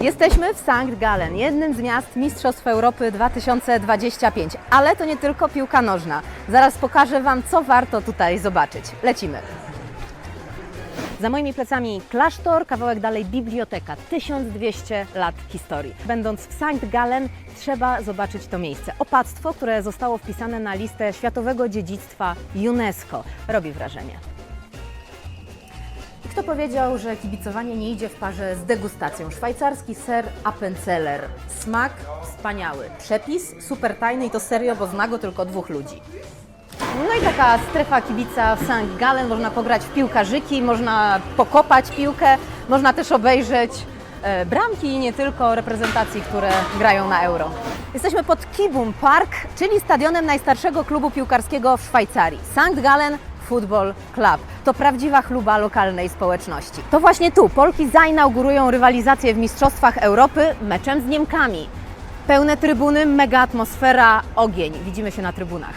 Jesteśmy w St. Gallen, jednym z miast Mistrzostw Europy 2025, ale to nie tylko piłka nożna. Zaraz pokażę Wam, co warto tutaj zobaczyć. Lecimy. Za moimi plecami klasztor, kawałek dalej biblioteka, 1200 lat historii. Będąc w St. Gallen, trzeba zobaczyć to miejsce. Opactwo, które zostało wpisane na listę Światowego Dziedzictwa UNESCO. Robi wrażenie. Kto powiedział, że kibicowanie nie idzie w parze z degustacją? Szwajcarski ser Appenzeller. Smak wspaniały. Przepis super tajny i to serio, bo zna go tylko dwóch ludzi. No i taka strefa kibica w St. Gallen. Można pograć w piłkarzyki, można pokopać piłkę, można też obejrzeć e, bramki i nie tylko reprezentacji, które grają na Euro. Jesteśmy pod Kibum Park, czyli stadionem najstarszego klubu piłkarskiego w Szwajcarii. St. Gallen Football Club. To prawdziwa chluba lokalnej społeczności. To właśnie tu Polki zainaugurują rywalizację w Mistrzostwach Europy meczem z Niemkami. Pełne trybuny, mega atmosfera, ogień. Widzimy się na trybunach.